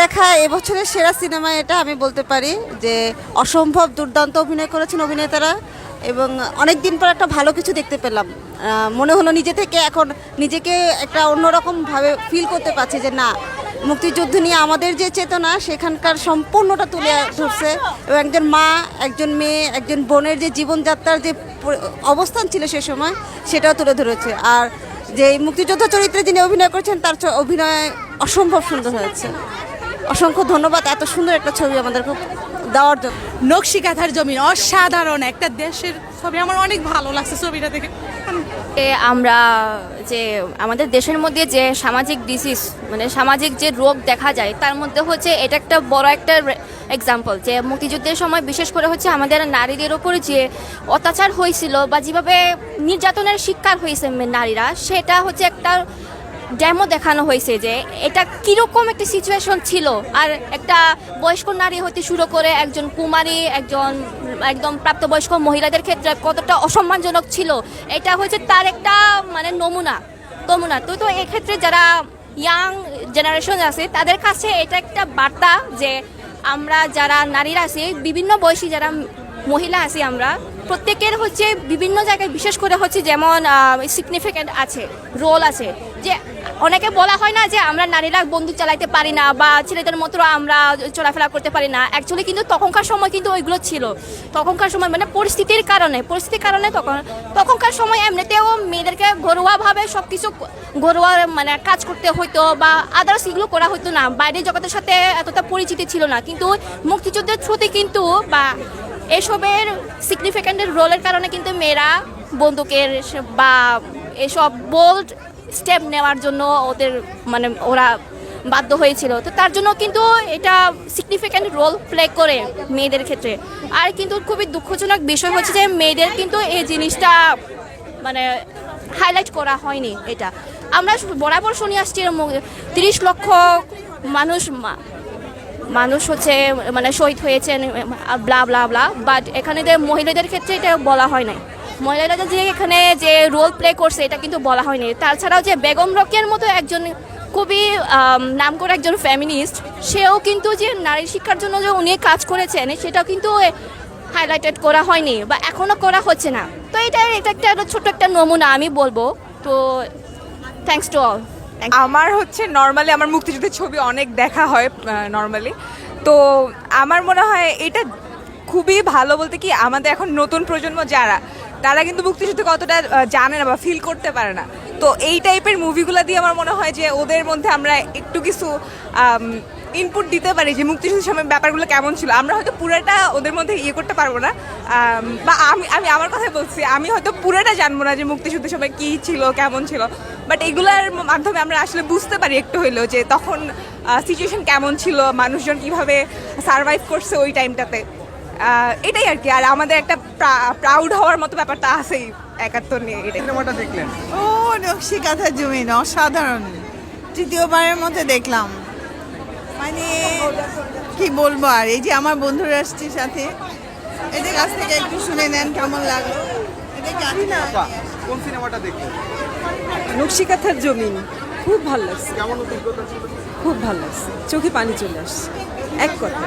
দেখা এবছরের সেরা সিনেমা এটা আমি বলতে পারি যে অসম্ভব দুর্দান্ত অভিনয় করেছেন অভিনেতারা এবং অনেক দিন পর একটা ভালো কিছু দেখতে পেলাম। মনে হলো নিজে থেকে এখন নিজেকে একটা অন্যরকমভাবে ফিল করতে পারছি যে না, মুক্তিযুদ্ধ নিয়ে আমাদের যে চেতনা সেখানকার সম্পূর্ণটা তুলে ধরছে এবং একজন মা, একজন মেয়ে, একজন বোনের যে জীবনযাত্রার যে অবস্থান ছিল সে সময় সেটাও তুলে ধরেছে। আর যে মুক্তিযোদ্ধা চরিত্রে যিনি অভিনয় করেছেন তার অভিনয় অসম্ভব সুন্দর হয়েছে। অসংখ্য ধন্যবাদ এত সুন্দর একটা ছবি আমাদেরকে দেওয়ার জন্য। নকশি কাঁথার জমিন অসাধারণ একটা দেশের ছবি আমার অনেক ভালো লাগছে ছবিটা দেখে। এ আমরা যে আমাদের দেশের মধ্যে যে সামাজিক ডিসিজ মানে সামাজিক যে রোগ দেখা যায় তার মধ্যে হচ্ছে এটা একটা বড় একটা এক্সাম্পল যে মুক্তিযুদ্ধের সময় বিশেষ করে হচ্ছে আমাদের নারীদের ওপরে যে অত্যাচার হয়েছিল বা যেভাবে নির্যাতনের শিকার হয়েছে নারীরা সেটা হচ্ছে একটা ডেমো দেখানো হয়েছে যে এটা কীরকম একটা সিচুয়েশন ছিল। আর একটা বয়স্ক নারী হতে শুরু করে একজন কুমারী, একজন একদম প্রাপ্তবয়স্ক মহিলাদের ক্ষেত্রে কতটা অসম্মানজনক ছিল, এটা হচ্ছে তার একটা মানে নমুনা নমুনা। তো তো এক্ষেত্রে যারা ইয়াং জেনারেশন আছে, তাদের কাছে এটা একটা বার্তা যে আমরা যারা নারীরা আছি, বিভিন্ন বয়সী যারা মহিলা আছি আমরা, প্রত্যেকের হচ্ছে বিভিন্ন জায়গায় বিশেষ করে হচ্ছে যেমন সিগনিফিক্যান্ট আছে রোল আছে। যে অনেকে বলা হয় না যে আমরা নারীরা বন্দুক চালাইতে পারি না বা ছেলেদের মতো আমরা চলাফেরা করতে পারি না। অ্যাকচুয়ালি কিন্তু তখনকার সময় কিন্তু ওইগুলো ছিল। তখনকার সময় মানে পরিস্থিতির কারণে পরিস্থিতির কারণে তখন, তখনকার সময় এমনিতেও মেয়েদেরকে ঘরোয়াভাবে সব কিছু ঘরোয়া মানে কাজ করতে হইতো বা আদার্স এগুলো করা হতো না। বাইরের জগতের সাথে এতটা পরিচিতি ছিল না। কিন্তু মুক্তিযুদ্ধের থ্রুতে কিন্তু বা এসবের সিগনিফিক্যান্টের রোলের কারণে কিন্তু মেয়েরা বন্দুকের বা এসব বোল্ড স্টেপ নেওয়ার জন্য ওদের মানে ওরা বাধ্য হয়েছিল। তো তার জন্য কিন্তু এটা সিগনিফিক্যান্ট রোল প্লে করে মেয়েদের ক্ষেত্রে। আর কিন্তু খুবই দুঃখজনক বিষয় হচ্ছে যে মেয়েদের কিন্তু এই জিনিসটা মানে হাইলাইট করা হয়নি এটা। আমরা বরাবর শুনে আসছি তিরিশ লক্ষ মানুষ মানুষ হচ্ছে মানে শহীদ হয়েছেন ব্লা ব্লা ব্লা বাট এখানে মহিলাদের ক্ষেত্রে এটা বলা হয় নাই। মহিলারা যে এখানে যে রোল প্লে করছে, এটা কিন্তু বলা হয়নি। তাছাড়াও যে বেগম রকিয়ার মতো একজন খুবই নাম করে একজন ফ্যামিনিস্ট সেও কিন্তু যে নারী শিক্ষার জন্য যে উনি কাজ করেছেন, সেটাও কিন্তু হাইলাইটেড করা হয়নি বা এখনও করা হচ্ছে না। তো এটা এটা একটা ছোট্ট একটা নমুনা আমি বলব। তো থ্যাংকস টু অল আমার হচ্ছে নর্মালি আমার মুক্তিযুদ্ধের ছবি অনেক দেখা হয় নর্মালি তো আমার মনে হয় এটা খুবই ভালো বলতে কি, আমাদের এখন নতুন প্রজন্ম যারা তারা কিন্তু মুক্তিযুদ্ধ কতটা জানে না বা ফিল করতে পারে না। তো এই টাইপের মুভিগুলো দিয়ে আমার মনে হয় যে ওদের মধ্যে আমরা একটু কিছু ইনপুট দিতে পারি যে মুক্তিযুদ্ধের সময় ব্যাপারগুলো কেমন ছিল। আমরা হয়তো পুরোটা ওদের মধ্যে ইয়ে করতে পারব না। বা আমি আমি আমার কথাই বলছি, আমি হয়তো পুরোটা জানব না যে মুক্তিযুদ্ধের সময় কী ছিল, কেমন ছিল। বাট এগুলার মাধ্যমে আমরা আসলে বুঝতে পারি একটু হইলেও যে তখন সিচুয়েশন কেমন ছিল, মানুষজন কীভাবে সারভাইভ করছে ওই টাইমটাতে এটাই আর কি। আর আমাদের একটা প্রাউড হওয়ার মতো ব্যাপারটা আছেই। একাত্তর নিয়ে এটাই। সিনেমাটা দেখলেন? ও নকশি কাঁথা জমিন অসাধারণ। তৃতীয়বারের মধ্যে দেখলাম। মানে কি বলব আর? এই যে আমার বন্ধুরা আসছে সাথে এদের কাছ থেকে একটু শুনে নেন কেমন লাগল। এটা আচ্ছা, কোন সিনেমাটা দেখলেন? নকশিকাথার জমিন। খুব ভালো লাগছে। কেমন অভিজ্ঞতা ছিল? খুব ভালো লাগছে। চোখে পানি চলে আসছে। এক কথা।